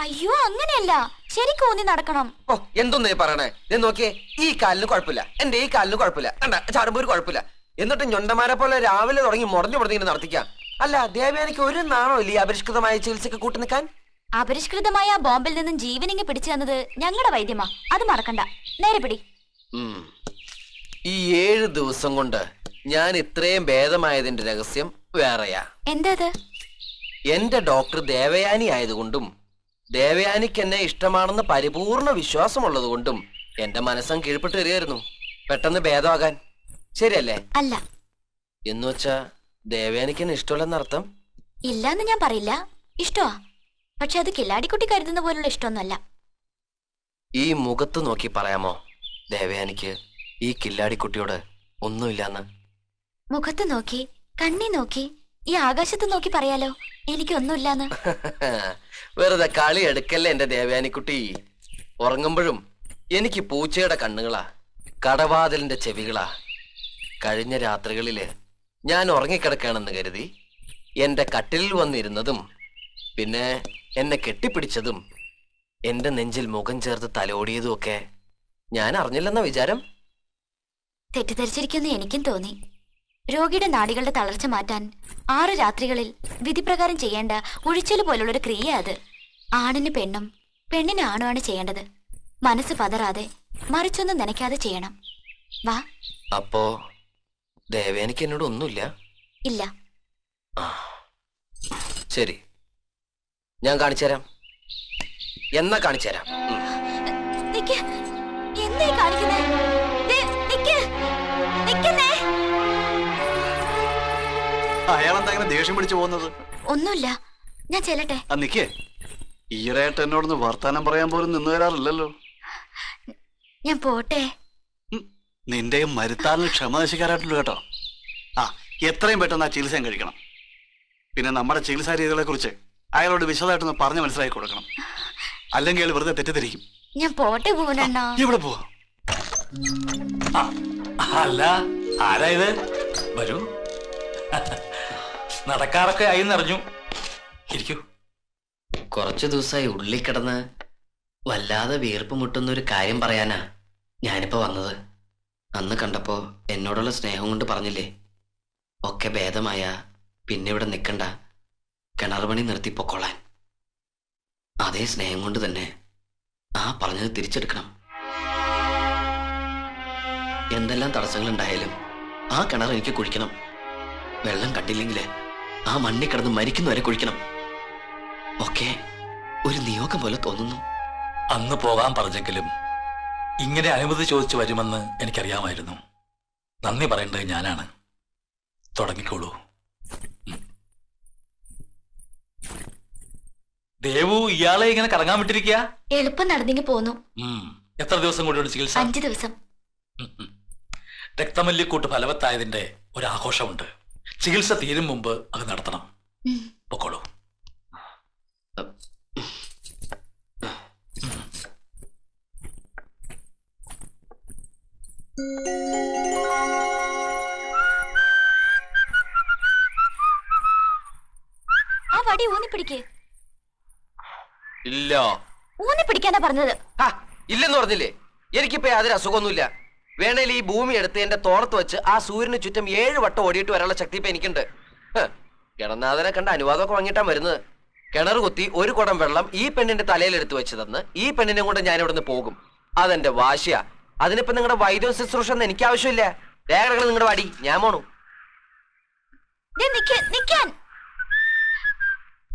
അയ്യോ അങ്ങനെയല്ല. ശരിക്കും ഊന്നി നടക്കണം. ഓ എന്തൊന്നേ പറയണേ. ഞാൻ നോക്കിയേ ഈ കാലിന് കുഴപ്പമില്ല. എന്റെ ഈ കാലിന് കുഴപ്പമില്ല. കണ്ട ചാടുമ്പോ ഒരു കുഴപ്പമില്ല. എന്നിട്ട് ഞൊണ്ടമാരെ പോലെ രാവിലെ തുടങ്ങി മുടഞ്ഞു മുടഞ്ഞിങ്ങനെ നടത്തിക്കാം. അല്ല ദേവയാനിക്ക് ഒരു നാണോ ഇല്ല ഈ അപരിഷ്കൃതമായ ചികിത്സക്ക് കൂട്ടി നിൽക്കാൻ? അപരിഷ്കൃതമായ ബോംബിൽ നിന്നും ജീവനിങ്ങ് പിടിച്ചു തന്നത് ഞങ്ങളുടെ വൈദ്യമാ. അത് മറക്കണ്ട. നേരെ പിടി. ഈ ഏഴ് ദിവസം കൊണ്ട് ഞാൻ ഇത്രയും ഭേദമായതിന്റെ രഹസ്യം വേറെയാ. എന്താ എന്റെ ഡോക്ടർ ദേവയാനി ആയതുകൊണ്ടും ദേവയാനിക്ക് എന്നെ ഇഷ്ടമാണെന്ന് പരിപൂർണ വിശ്വാസമുള്ളത് കൊണ്ടും എന്റെ മനസ്സം കീഴ്പ്പെട്ട് വരികയായിരുന്നു. പെട്ടെന്ന് ഭേദമാകാൻ. ശരിയല്ലേ? അല്ല. എന്ന് വെച്ചാ ദേവയാനിക്ക് എന്നെ ഇഷ്ടമല്ലെന്നർത്ഥം? ഇല്ലാന്ന് ഞാൻ പറയില്ല. ഇഷ്ടമാ പക്ഷെ അത് കില്ലാടിക്കുട്ടി കരുതുന്ന പോലുള്ള ഇഷ്ടമൊന്നുമല്ല. ഈ മുഖത്ത് നോക്കി പറയാമോ? ദേവയാനിക്ക് ഈ കില്ലാടിക്കുട്ടിയോട് ഒന്നുമില്ലാന്ന്. മുഖത്ത് നോക്കി കണ്ണി നോക്കി ഈ ആകാശത്ത് നോക്കി പറയാലോ. എനിക്കൊന്നുമില്ലാന്ന്. വെറുതെ കളി എടുക്കല്ലേ എന്റെ ദേവയാനിക്കുട്ടി. ഉറങ്ങുമ്പോഴും എനിക്ക് പൂച്ചയുടെ കണ്ണുകളാ കടവാതിലിന്റെ ചെവികളാ. കഴിഞ്ഞ രാത്രികളിൽ ഞാൻ ഉറങ്ങിക്കിടക്കുകയാണെന്ന് കരുതി എന്റെ കട്ടിലിൽ വന്നിരുന്നതും പിന്നെ എന്നെ കെട്ടിപ്പിടിച്ചതും എന്റെ നെഞ്ചിൽ മുഖം ചേർത്ത് തലോടിയതും ഒക്കെ ഞാൻ അറിഞ്ഞില്ലെന്ന വിചാരം. തെറ്റിദ്ധരിച്ചിരിക്കുന്നു എനിക്കും തോന്നി. രോഗിയുടെ നാടികളുടെ തളർച്ച മാറ്റാൻ ആറ് രാത്രികളിൽ വിധിപ്രകാരം ചെയ്യേണ്ട ഉഴിച്ചൽ പോലുള്ളൊരു ക്രിയ അത്. ആണിന് പെണ്ണും പെണ്ണിന് ആണുമാണ് ചെയ്യേണ്ടത്. മനസ്സ് പതറാതെ മറിച്ചൊന്നും നനയ്ക്കാതെ ചെയ്യണം. വാ. അപ്പോ ദേവേനക്ക് എന്നോട് ഒന്നുമില്ല. ഇല്ല. ശരി. ഞാൻ കാണിച്ചുതരാം എന്നാ കാണിച്ചുതരാം ഉം. നിക്ക്. എന്തേ കാണിക്കുന്നേ? അയാളെന്താ അങ്ങനെ ദേഷ്യം പിടിച്ചു പോകുന്നത്? ഒന്നുമില്ല. ഞാൻ ചെല്ലട്ടെ. ആ നിക്കേ. ഈയിടെയായിട്ട് എന്നോടൊന്ന് വർത്താനം പറയാൻ പോലും നിന്നു വരാറില്ലല്ലോ. ഞാൻ പോട്ടെ. നിന്റെയും മരുത്താലിന് ക്ഷമ നശിക്കാറായിട്ടുള്ളൂ കേട്ടോ. ആ എത്രയും പെട്ടെന്ന് ആ ചികിത്സയും കഴിക്കണം. പിന്നെ നമ്മുടെ ചികിത്സാ രീതികളെ കുറിച്ച് അയാളോട് വിശദമായിട്ടൊന്ന് പറഞ്ഞ് മനസ്സിലാക്കി കൊടുക്കണം. അല്ലെങ്കിൽ അയാൾ വെറുതെ തെറ്റിദ്ധരിക്കും. ഞാൻ പോട്ടെ ഭുവനണ്ണ. ഇവിടെ പോവാ. അല്ല ആരായത് വരൂ. നടക്കാറൊക്കെ ആയി എന്നറിഞ്ഞു ഇരിക്കൂ. കുറച്ചു ദിവസമായി ഉള്ളിൽ കിടന്ന് വല്ലാതെ വീർപ്പ് മുട്ടുന്ന ഒരു കാര്യം പറയാനാ ഞാനിപ്പോ വന്നത്. അന്ന് കണ്ടപ്പോ എന്നോടുള്ള സ്നേഹം കൊണ്ട് പറഞ്ഞില്ലേ? ഒക്കെ ഭേദമായ പിന്നെ ഇവിടെ നിൽക്കണ്ട കിണർ പണി നിർത്തി പൊക്കോളാൻ. അതേ സ്നേഹം കൊണ്ട് തന്നെ ആ പറഞ്ഞത് തിരിച്ചെടുക്കണം. എന്തെല്ലാം തടസ്സങ്ങൾ ഉണ്ടായാലും ആ കിണർ എനിക്ക് കുഴിക്കണം. വെള്ളം കണ്ടില്ലെങ്കിൽ ആ മണ്ണിൽ കിടന്ന് മരിക്കുന്നവരെ കുഴിക്കണം. ഒക്കെ ഒരു നിയോഗം പോലെ തോന്നുന്നു. അന്ന് പോകാൻ പറഞ്ഞെങ്കിലും ഇങ്ങനെ അനുമതി ചോദിച്ചു വരുമെന്ന് എനിക്കറിയാമായിരുന്നു. നന്ദി പറയേണ്ടത് ഞാനാണ്. തുടങ്ങിക്കോളൂ. ദേവു ഇയാളെ ഇങ്ങനെ കറങ്ങാൻ വിട്ടിരിക്കുക എളുപ്പം നടന്നെങ്കിൽ പോന്നു. എത്ര ദിവസം കൂടിയുണ്ട് ചികിത്സ? അഞ്ചു ദിവസം. രക്തമല്ലിക്കൂട്ട് ഫലവത്തായതിന്റെ ഒരു ആഘോഷമുണ്ട്. ചികിത്സ തീരും മുമ്പ് അത് നടത്തണം. പൊക്കോളൂ. ആ വടി ഊന്നി പിടിക്ക് ഇല്ല. ഊന്നി പിടിക്കാനാ പറഞ്ഞത്. ആ ഇല്ലെന്ന് പറഞ്ഞില്ലേ? എനിക്കിപ്പോ യാതൊരു അസുഖമൊന്നുമില്ല. വേണേൽ ഈ ഭൂമി എടുത്ത് എന്റെ തോളത്ത് വെച്ച് ആ സൂര്യന് ചുറ്റും ഏഴ് വട്ടം ഓടിയിട്ട് വരാനുള്ള ശക്തി ഇപ്പൊ എനിക്കുണ്ട്. ഗണനാഥനെ കണ്ട അനുവാദമൊക്കെ വാങ്ങിയിട്ടാ വരുന്നത്. കിണർ കുത്തി ഒരു കുടം വെള്ളം ഈ പെണ്ണിന്റെ തലയിൽ എടുത്തു വെച്ച് തന്ന് ഈ പെണ്ണിനെ കൊണ്ട് ഞാൻ ഇവിടുന്ന് പോകും. അതെന്റെ വാശിയാ. അതിനിപ്പോ നിങ്ങളുടെ വൈദ്യ ശുശ്രൂഷ ഒന്നും എനിക്ക് ആവശ്യമില്ല. വേഗം നിങ്ങളുടെ വടി. ഞാൻ പോണു.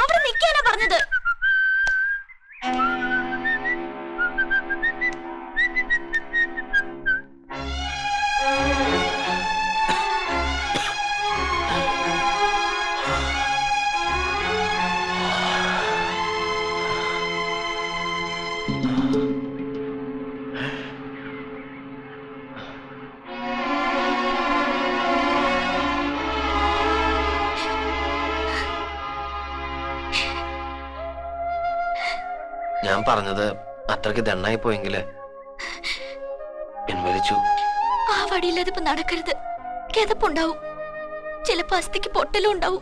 അവിടെ നിക്കാനാ പറഞ്ഞത്. ഞാൻ പറഞ്ഞത് അത്രയ്ക്ക് ദണ്ണായി പോയെങ്കിൽ പിൻവലിച്ചു. ആ വടിയില്ലാതെ ഇപ്പൊ നടക്കരുത്. കിതപ്പുണ്ടാവും ചിലപ്പോ അസ്ഥിക്ക് പൊട്ടലും ഉണ്ടാവും.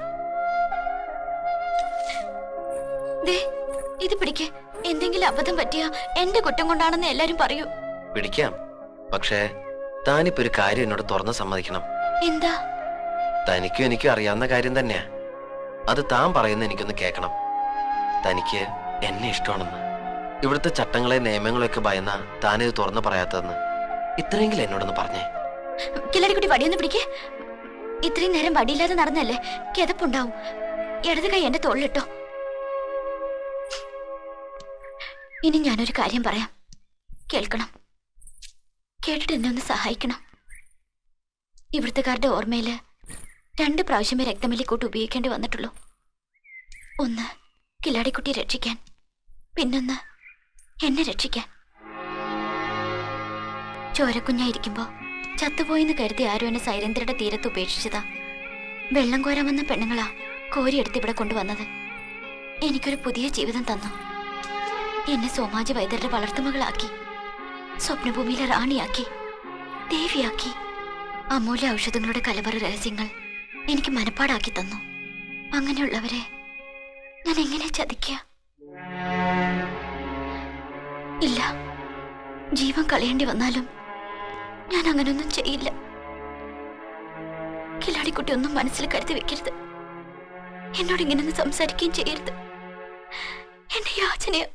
ഇത് പിടിക്ക്. എന്തെങ്കിലും അബദ്ധം പറ്റിയ എന്റെ കുറ്റം കൊണ്ടാണെന്ന് എല്ലാരും പറയൂ. പിടിക്കാം. പക്ഷേ താനിപ്പോ ഒരു കാര്യം എന്നോട് തുറന്ന് സമ്മതിക്കണം. എന്താ? തനിക്കും എനിക്കും അറിയാവുന്ന കാര്യം തന്നെയാ. അത് താൻ പറയുന്ന എനിക്കൊന്ന് കേൾക്കണം. തനിക്ക് എന്നെ ഇഷ്ടമാണെന്ന്. ഇവിടുത്തെ ചട്ടങ്ങളെ നിയമങ്ങളെയൊക്കെ ഭയന്ന താനിത് തുറന്നു പറയാത്തതെന്ന്. ഇത്രയെങ്കിലും എന്നോടൊന്ന് പറഞ്ഞേ. കില്ലാടിക്കുട്ടി വടിയൊന്ന് പിടിക്കേ. ഇത്രയും നേരം വടിയില്ലാതെ നടന്നല്ലേ? കിതപ്പുണ്ടാവും. ഇടത് കൈ എന്റെ തോളിലിട്ടോ. ഇനി ഞാനൊരു കാര്യം പറയാം. കേൾക്കണം. കേട്ടിട്ട് എന്നെ ഒന്ന് സഹായിക്കണം. ഇവിടുത്തുകാരുടെ ഓർമ്മയിൽ രണ്ട് പ്രാവശ്യമേ രക്തമല്ലിക്കൂട്ട് ഉപയോഗിക്കേണ്ടി വന്നിട്ടുള്ളൂ. ഒന്ന് കില്ലാടിക്കുട്ടിയെ രക്ഷിക്കാൻ. പിന്നൊന്ന് എന്നെ രക്ഷിക്കാൻ. ചോരക്കുഞ്ഞായിരിക്കുമ്പോ ചത്തുപോയെന്ന് കരുതി ആരും എന്നെ സൈരേന്ദ്രയുടെ തീരത്ത് ഉപേക്ഷിച്ചതാ? വെള്ളം കോരാൻ വന്ന പെണ്ണുങ്ങളാ കോരിയെടുത്ത് ഇവിടെ കൊണ്ടുവന്നത്. എനിക്കൊരു പുതിയ ജീവിതം തന്നു. എന്നെ സോമാജി വൈദ്യരുടെ വളർത്തുമകളാക്കി സ്വപ്നഭൂമിയിലെ റാണിയാക്കി ദേവിയാക്കി. അമൂല്യ ഔഷധങ്ങളുടെ കലവറ രഹസ്യങ്ങൾ എനിക്ക് മനപ്പാടാക്കി തന്നു. അങ്ങനെയുള്ളവരെ ഞാൻ എങ്ങനെ ചതിക്കുക? ഇല്ല. ജീവൻ കളയേണ്ടി വന്നാലും ഞാൻ അങ്ങനൊന്നും ചെയ്യില്ല. കില്ലാടിക്കുട്ടി ഒന്നും മനസ്സിൽ കരുതി വെക്കരുത്. എന്നോട് ഇങ്ങനൊന്നും സംസാരിക്കുകയും ചെയ്യരുത്. എന്റെ യാചനയ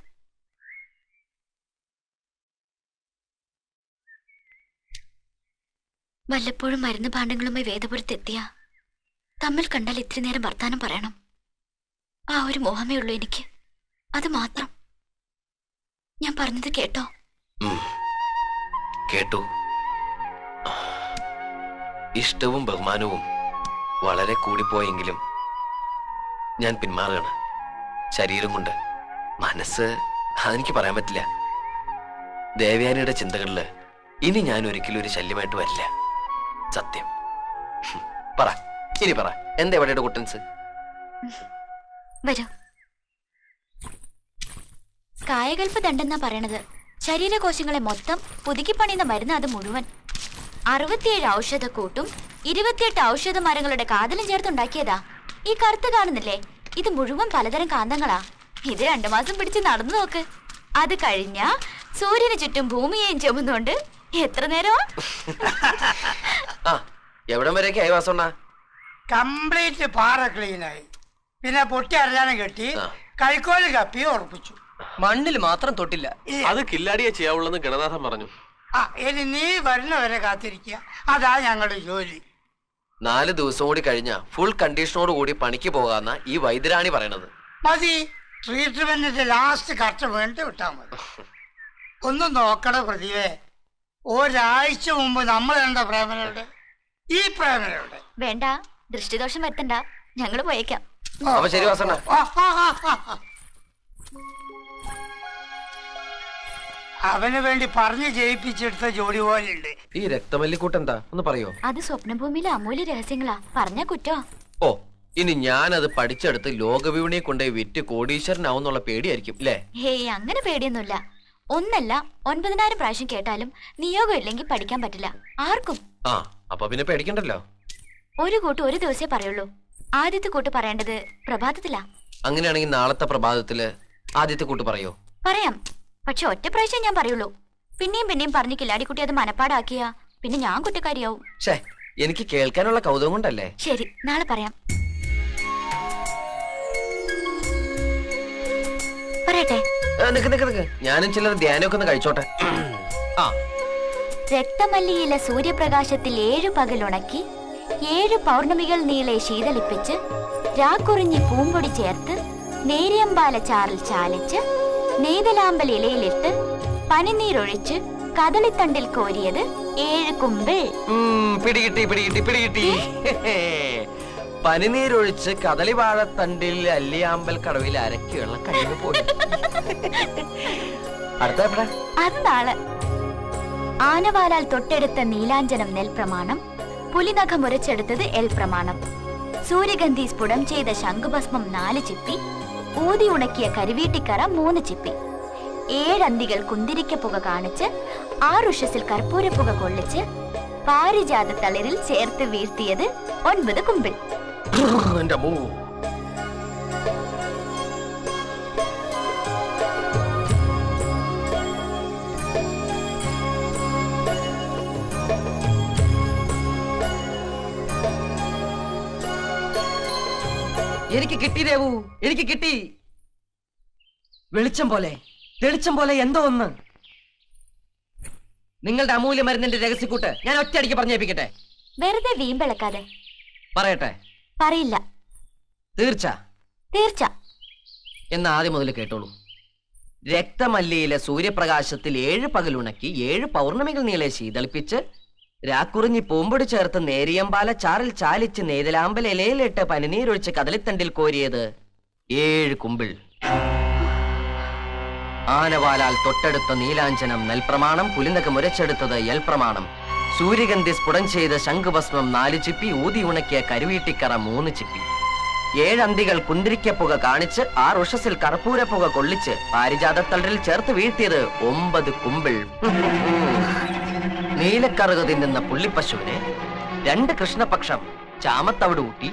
വല്ലപ്പോഴും മരുന്ന് ഭാണ്ഡങ്ങളുമായി വേദപുരത്തെത്തിയ തമ്മിൽ കണ്ടാൽ ഇത്തിരി നേരം വർത്താനം പറയണം. ആ ഒരു മോഹമേ ഉള്ളൂ എനിക്ക്. അത് മാത്രം. ഞാൻ പറഞ്ഞത് കേട്ടോ. കേട്ടു. ഇഷ്ടവും ബഹുമാനവും വളരെ കൂടിപ്പോയെങ്കിലും ഞാൻ പിന്മാറുകയാണ്. ശരീരം കൊണ്ട്. മനസ്സ്. അതെനിക്ക് പറയാൻ പറ്റില്ല. ദേവയാനിയുടെ ചിന്തകളിൽ ഇനി ഞാൻ ഒരിക്കലും ഒരു ശല്യമായിട്ട് വരില്ല. സത്യം. പറ. ഇനി പറ. എന്താ എവിടെയുടെ കുട്ടൻസ്? വരൂ. കായകൽപ്പ ദണ്ടെന്നാ പറയണത്. ശരീരകോശങ്ങളെ മൊത്തം പുതുക്കി പണിയുന്ന മരുന്ന് അത് മുഴുവൻ. അറുപത്തിയേഴ് ഔഷധക്കൂട്ടും ഇരുപത്തിയെട്ട് ഔഷധ മരങ്ങളുടെ കാതലും ചേർത്തുണ്ടാക്കിയതാ. ഈ കറുത്ത് കാണുന്നില്ലേ? ഇത് മുഴുവൻ പലതരം കാന്തങ്ങളാ. ഇത് രണ്ടു മാസം പിടിച്ച് നടന്നു നോക്ക്. അത് കഴിഞ്ഞ സൂര്യന് ചുറ്റും ഭൂമിയെയും ചുമന്നുകൊണ്ട് എത്ര നേരമാ? ആ എവിടം വരെയൊക്കെ ആയി വാസണ്ണ കംപ്ലീറ്റ് പാറ ക്ലീനായി. പിന്നെ പൊട്ടി അറിയാനും കെട്ടി. കൈക്കോൽ കപ്പി ഉറപ്പിച്ചു. മണ്ണിൽ മാത്രം തൊട്ടില്ല. അത് കില്ലാടിയെ ചെയ്യാവുള്ളെന്ന് ഗണനാഥൻ പറഞ്ഞു. ആ ഇനി നീ വരുന്നവരെ കാത്തിരിക്കുക. അതാ ഞങ്ങളുടെ ജോലി. നാല് ദിവസം കൂടി കഴിഞ്ഞ ഫുൾ കണ്ടീഷനോട് കൂടി പണിക്ക് പോകാന്ന ഈ വൈദ്യരാണി പറയണത്. മതി. ട്രീറ്റ്മെന്റിന്റെ ലാസ്റ്റ് കറക്റ്റ് വേണ്ടി വിട്ടാ മതി. ഒന്ന് നോക്കണ പ്രതിഭേ ഒരാഴ്ച മുമ്പ് നമ്മൾ കണ്ട പ്രേമനയുടെ ഈ പ്രേമനയുടെ വേണ്ട. ദൃഷ്ടിദോഷം വരുത്തണ്ട. ഞങ്ങൾ പോയേക്കാം. അപ്പൊ ശരി വാസണ്ണ. അവന് വേണ്ടി പറഞ്ഞു ജയിപ്പിച്ചെടുത്ത ജോലി പോലെ ഉണ്ട് ഈ രക്തമല്ലിക്കൂട്ട് എന്താ ഒന്ന് പറയോ? അത് സ്വപ്നഭൂമിയിലെ അമൂല്യ രഹസ്യങ്ങളാ. പറഞ്ഞ കുറ്റോ? ഓ ഇനി ഞാനത് പഠിച്ചെടുത്ത് ലോകവിപണിയെ കൊണ്ടുപോയി വിറ്റ് കോടീശ്വരനാവുന്നുള്ള പേടിയായിരിക്കും അല്ലേ ഹേ അങ്ങനെ പേടിയൊന്നുമില്ല. ഒന്നല്ല ഒൻപതിനായിരം പ്രാവശ്യം കേട്ടാലും നിയോഗം ഇല്ലെങ്കിൽ പഠിക്കാൻ പറ്റില്ല. ആർക്കും? ആ അപ്പൊ പിന്നെ പേടിക്കണ്ടല്ലോ? ഒരു കൂട്ട് ഒരു ദിവസേ പറയുള്ളൂ. ആദ്യത്തെ കൂട്ട് പറയേണ്ടത് പ്രഭാതത്തിലാ. അങ്ങനെയാണെങ്കിൽ നാളത്തെ പ്രഭാതത്തിൽ ആദ്യത്തെ കൂട്ട് പറയോ? പറയാം. പക്ഷെ ഒറ്റ പ്രാവശ്യം ഞാൻ പറയുള്ളൂ. പിന്നെയും പിന്നെയും പറഞ്ഞു കില്ലാടിക്കുട്ടി അത് മനപ്പാടാക്കിയ പിന്നെ ഞാൻ കുറ്റക്കാരിയാവും. എനിക്ക് കേൾക്കാനുള്ള കൗതുകം കൊണ്ടല്ലേ? ശരി നാളെ പറയാം. പറയട്ടെ. ഏ, നിക്ക് നിക്ക് നിക്ക്. ഞാനും ചിലർ ധ്യാനമൊക്കെ ഒന്ന് കഴിച്ചോട്ടെ. ആ. രക്തമല്ലിയില സൂര്യപ്രകാശത്തിൽ ഏഴു പകലുണക്കി ഏഴു പൗർണമികൾ നീളെ ശീതളിപ്പിച്ച് രാക്കുറിഞ്ഞി പൂമ്പൊടി ചേർത്ത് നേരിയമ്പാല ചാറിൽ ചാലിച്ച് നെയ്തലാമ്പൽ ഇലയിലിട്ട് പനിനീരൊഴിച്ച് കദളിത്തണ്ടിൽ കോരിയത് ഏഴ് കുമ്പിൾ. പിടികിട്ടി പിടികിട്ടി പിടികിട്ടി. പനിനീരൊഴിച്ച് കദളിവാഴത്തണ്ടിൽ അല്ലിയാമ്പൽ കടവിൽ അരക്കി വെള്ളം കഴിഞ്ഞു പോയി. അടുത്ത അത് നാളെ ആനവാലാൽ തൊട്ടെടുത്ത നീലാഞ്ജനം നെൽ പ്രമാണം പുലിനഖം ഉരച്ചെടുത്തത് എൽ പ്രമാണം. സൂര്യഗന്ധി സ്ഫുടം ചെയ്ത ശംഖുഭസ്മം നാല് ചിപ്പി ഊതി ഉണക്കിയ കരുവീട്ടിക്കറ മൂന്ന് ചിപ്പി. ഏഴന്തികൾ കുന്തിരിക്ക പുക കാണിച്ച് ആറുഷസിൽ കർപ്പൂരപ്പുക കൊള്ളിച്ച് പാരിജാത തളിരിൽ ചേർത്ത് വീഴ്ത്തിയത് ഒൻപത് കുമ്പിൾ. എനിക്ക് കിട്ടി ദേവു എനിക്ക് കിട്ടി. വെളിച്ചം പോലെ തെളിച്ചം പോലെ എന്തോ ഒന്ന്. നിങ്ങളുടെ അമൂല്യ മരുന്നിന്റെ രഹസ്യക്കൂട്ട് ഞാൻ ഒറ്റയടിക്ക് പറഞ്ഞേപ്പിക്കട്ടെ? വെറുതെ വീമ്പിളക്കാതെ പറയട്ടെ? പറയില്ല. തീർച്ച? തീർച്ച. എന്ന് ആദ്യം മുതൽ കേട്ടോളൂ. രക്തമല്ലിയിലെ സൂര്യപ്രകാശത്തിൽ ഏഴ് പകലുണക്കി ഏഴ് പൗർണമികൾ നീളെ ശീതളിപ്പിച്ച് രാക്കുറിഞ്ഞി പൂമ്പൊടി ചേർത്ത് നേരിയമ്പാല ചാറിൽ ചാലിച്ച് നേതലാമ്പൽ ഇലയിലിട്ട് പനിനീരൊഴിച്ച് കദളിത്തണ്ടിൽ കോരിയത് ഏഴ് കുമ്പിൾ. ആനവാലാൽ തൊട്ടടുത്ത നീലാഞ്ചനം നെൽപ്രമാണം പുലിനക മുരച്ചെടുത്തത് എൽപ്രമാണം. സൂര്യഗന്ധി സ്ഫുടം ചെയ്ത ശംഖുഭസ്മം നാല് ചിപ്പി ഊതി ഉണക്കിയ കരുവീട്ടിക്കറ മൂന്ന് ചിപ്പി. ഏഴന്തികൾ കുന്തിരിക്കപ്പുക കാണിച്ച് ആറ് ഉഷസിൽ കർപ്പൂരപ്പുക കൊള്ളിച്ച് പാരിജാതത്തളിൽ ചേർത്ത് വീഴ്ത്തിയത് ഒമ്പത് കുമ്പിൾ. നീലക്കറുക തിന്നുന്ന പുള്ളിപ്പശുവിനെ രണ്ട് കൃഷ്ണപക്ഷം ചാമത്തവിട് ഊട്ടി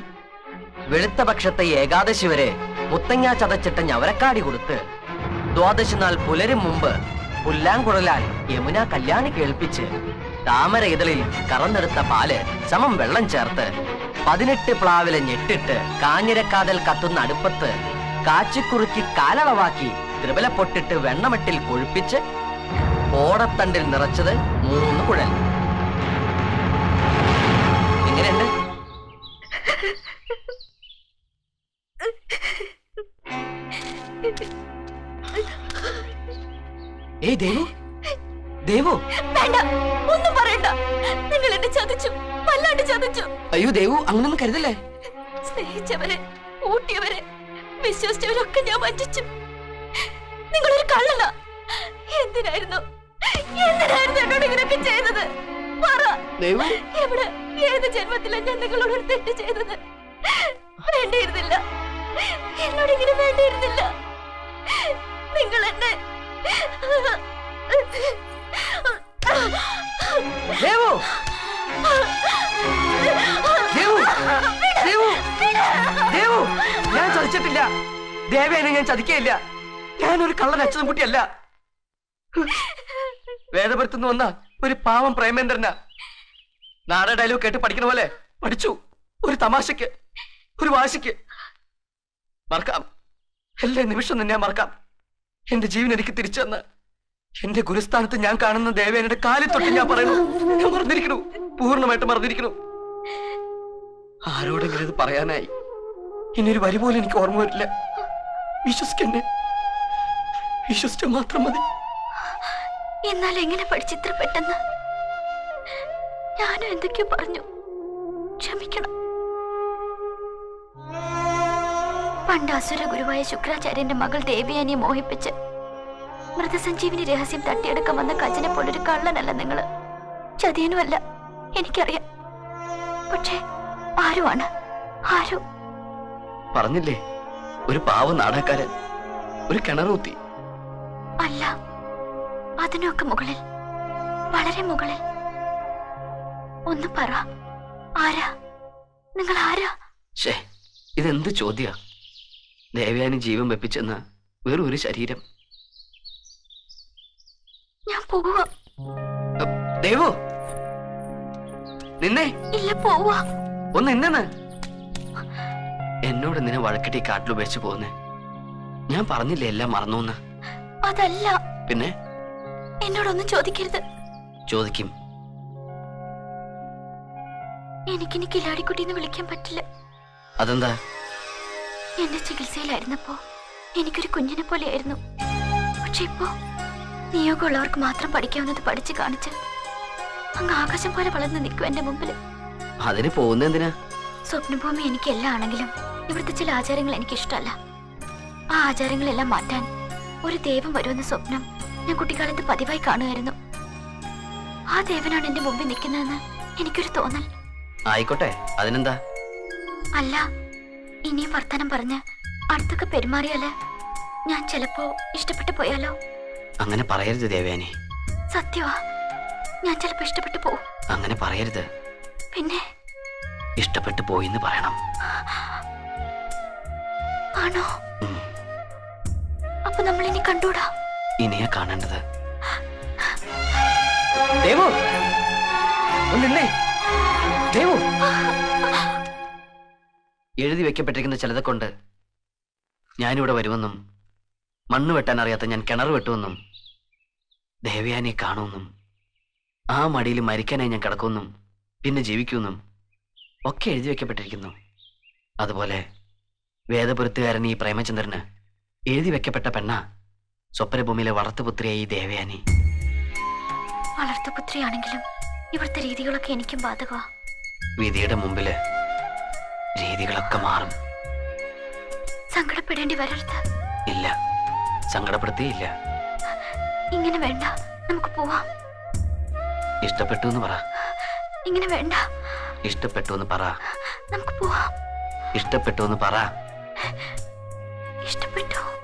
വെളുത്ത പക്ഷത്തെ ഏകാദശി വരെ മുത്തങ്ങ ചതച്ചിട്ട ഞവരക്കാടി കൊടുത്ത് ദ്വാദശി നാൾ പുലരും മുമ്പ് പുല്ലാങ്കുഴലാൽ യമുന കല്യാണി കേൾപ്പിച്ച് താമര ഇതളിൽ കറന്നെടുത്ത പാൽ സമം വെള്ളം ചേർത്ത് പതിനെട്ട് പ്ലാവിലെ ഞെട്ടിട്ട് കാഞ്ഞിരക്കാതൽ കത്തുന്ന അടുപ്പത്ത് കാച്ചിക്കുറുക്കി കാലളവാക്കി ത്രിപല പൊട്ടിട്ട് വെണ്ണമട്ടിൽ കൊഴുപ്പിച്ച് ഓടത്തണ്ടിൽ നിറച്ചത് മൂന്ന് കുഴൽ. എങ്ങനെയുണ്ട് ഏ ദേവു ദേവു. വേണ്ട ഒന്നും പറയണ്ട. നിങ്ങൾ എന്നെ ചതിച്ചു വല്ലാണ്ട് ചതിച്ചു. അയ്യോ ദേവു അങ്ങനൊന്നും കരുതല്ലേ? സ്നേഹിച്ചവരെ ഊട്ടിയവരെ വിശ്വസിച്ചവരൊക്കെ ഞാൻ വഞ്ചിച്ചു. നിങ്ങളൊരു കള്ളന. എന്തിനായിരുന്നു എന്തിനായിരുന്നു എന്നോട് ഇങ്ങനെയൊക്കെ ചെയ്തത് പറ. ദേവു. എവിടെ? ഏത് ജന്മത്തിലാണ് ഞാൻ നിങ്ങളോട് ഒരു തെറ്റ് ചെയ്തത്? വേണ്ടിയിരുന്നില്ല. എന്നോട് ഇങ്ങനെ വേണ്ടിയിരുന്നില്ല. നിങ്ങൾ എന്നെ ദേവു! ദേവു! ദേവു! ദേവു! ഞാൻ ചതിച്ചിട്ടില്ല. ദേവേനെ ഞാൻ ചതിക്കയില്ല ഞാനൊരു കള്ളൻ അച്ഛനും കുട്ടിയല്ല വേദപുരത്തുനിന്ന് വന്ന ഒരു പാവം പ്രേമേന്ദ്രനാ. നാട ഡയലോഗ് കേട്ട് പഠിക്കണ പോലെ പഠിച്ചു. ഒരു തമാശക്ക് ഒരു വാശിക്ക്. മറക്കാം. എല്ലാ നിമിഷം തന്നെ മറക്കാം. എന്റെ ജീവൻ എനിക്ക് തിരിച്ചു തന്ന എന്റെ ഗുരുസ്ഥാനത്ത് ഞാൻ കാണുന്ന ദേവേനയുടെ കാലിൽ തൊട്ട് ഞാൻ പറയുന്നു. ഞാൻ മറന്നിരിക്കണു പൂർണമായിട്ട് മറന്നിരിക്കണു ആരോടെങ്കിലും ഇത് പറയാനായി. ഇനിയൊരു വരി പോലും എനിക്ക് ഓർമ്മ വരില്ല. വിശ്വസിക്കന്നെ. വിശ്വസിച്ച മാത്രം മതി. എന്നാൽ എങ്ങനെ പഠിച്ചിത്ര പെട്ടെന്ന്? ഞാനും എന്തൊക്കെയോ പറഞ്ഞു. ക്ഷമിക്കണം. പണ്ട് അസുര ഗുരുവായ ശുക്രാചാര്യന്റെ മകൾ ദേവിയാനിയെ മോഹിപ്പിച്ച് മൃതസഞ്ജീവിനി രഹസ്യം തട്ടിയെടുക്കാൻ വന്ന കജനെ പോലൊരു കള്ളനല്ല നിങ്ങൾ. ചതിയനുമല്ല എനിക്കറിയാം. പക്ഷേ ആരുമാണ് ആരു? പറഞ്ഞില്ലേ? ഒരു പാവ നാടകക്കാരൻ ഒരു കിണറൂത്തി. അല്ല. അതിനൊക്കെ മുകളിൽ. വളരെ മുകളിൽ. ഒന്ന് പറ. ആരാ? നിങ്ങൾ ആരാ? ഷേ ഇതെന്ത് ചോദ്യ? ദേവയാനി ജീവൻ വെപ്പിച്ചെന്ന വെറൊരു ശരീരം. ഞാൻ പോവുക. ദേവോ! നിന്നെ? ഇല്ല പോവാ ഒന്ന് നിന്നെന്ന് എന്നോട് നിന്നെ വഴക്കിട്ടി കാട്ടിലുപേക്ഷിച്ച് പോന്നെ ഞാൻ പറഞ്ഞില്ലേ എല്ലാം മറന്നു അതല്ല. പിന്നെ? എന്നോടൊന്നും ചോദിക്കരുത്. ചോദിക്കും. എനിക്കിനി കിലാടിക്കുട്ടി എന്ന് വിളിക്കാൻ പറ്റില്ല. അതെന്താ? എന്റെ ചികിത്സയിലായിരുന്നപ്പോ എനിക്കൊരു കുഞ്ഞിനെ പോലെയായിരുന്നു. പക്ഷെ ഇപ്പോ നിയോഗമുള്ളവർക്ക് മാത്രം പഠിക്കാവുന്നത് പഠിച്ചു കാണിച്ച് അങ്ങ് ആകാശം പോലെ വളർന്ന് നിൽക്കും എന്റെ മുമ്പിൽ അതിന് പോകുന്ന എന്തിനാ? സ്വപ്നഭൂമി എനിക്ക് എല്ലാം ആണെങ്കിലും ഇവിടുത്തെ ചില ആചാരങ്ങൾ എനിക്ക് ഇഷ്ടമല്ല ആ ആചാരങ്ങളെല്ലാം മാറ്റാൻ ഒരു ദൈവം വരുമെന്ന സ്വപ്നം ഞാൻ കുട്ടിക്കാലത്ത് പതിവായി കാണുമായിരുന്നു. ആ ദേവനാണ് എന്റെ മുമ്പിൽ നിൽക്കുന്നതെന്ന് എനിക്കൊരു തോന്നൽ. ആയിക്കോട്ടെ അതിനെന്താ? അല്ല ഇനിയും വർത്തമാനം പറഞ്ഞ് അടുത്തൊക്കെ പെരുമാറിയാൽ ഞാൻ ചിലപ്പോ ഇഷ്ടപ്പെട്ടു പോയാലോ? അങ്ങനെ പറയരുത് ദേവയാനി. സത്യവാ ഞാൻ ചിലപ്പോ ഇഷ്ടപ്പെട്ടു പോവും. അങ്ങനെ പറയരുത്. പിന്നെ? ഇഷ്ടപ്പെട്ടു പോയിന്ന് പറയണം. ആണോ. അപ്പൊ നമ്മൾ ഇനി കണ്ടൂടാ ഇനിയാ കാണേണ്ടത്. ദേവു! എഴുതി വെക്കപ്പെട്ടിരിക്കുന്ന ചിലതെ കൊണ്ട് ഞാനിവിടെ വരുമെന്നും മണ്ണ് വെട്ടാൻ അറിയാത്ത ഞാൻ കിണർ വെട്ടുമെന്നും ദേവയാനെ കാണുമെന്നും ആ മടിയിൽ മരിക്കാനായി ഞാൻ കിടക്കുമെന്നും പിന്നെ ജീവിക്കുമെന്നും ഒക്കെ എഴുതി വെക്കപ്പെട്ടിരിക്കുന്നു. അതുപോലെ വേദപുരത്തുകാരൻ ഈ പ്രേമചന്ദ്രന് എഴുതി വെക്കപ്പെട്ട പെണ്ണ സ്വപ്നഭൂമിയിലെ വളർത്തുപുത്രിയായി ദേവയാനി. വളർത്തുപുത്രിയാണെങ്കിലും ഇവിടുത്തെ രീതികളൊക്കെ എനിക്കും ബാധകമാ. വിധിയുടെ മുമ്പിൽ രീതികളൊക്കെ മാറും. സങ്കടപ്പെടേണ്ടി വരരുത്. ഇല്ല. സങ്കടപ്പെടുത്തിയില്ല. ഇങ്ങനെ വേണ്ട. നമുക്ക് പോവാം. ഇഷ്ടപ്പെട്ടു എന്ന് പറ. ഇങ്ങനെ വേണ്ട. ഇഷ്ടപ്പെട്ടു എന്ന് പറ. നമുക്ക് പോവാം. ഇഷ്ടപ്പെട്ടു എന്ന് പറ. ഇഷ്ടപ്പെട്ടു.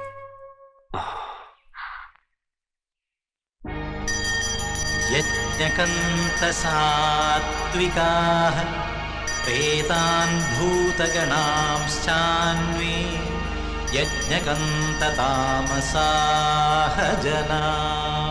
यज्ञकन्तसात्विकाः प्रेतान् भूतगणांश्चान्वे यज्ञकन्ततामसाः जनाम्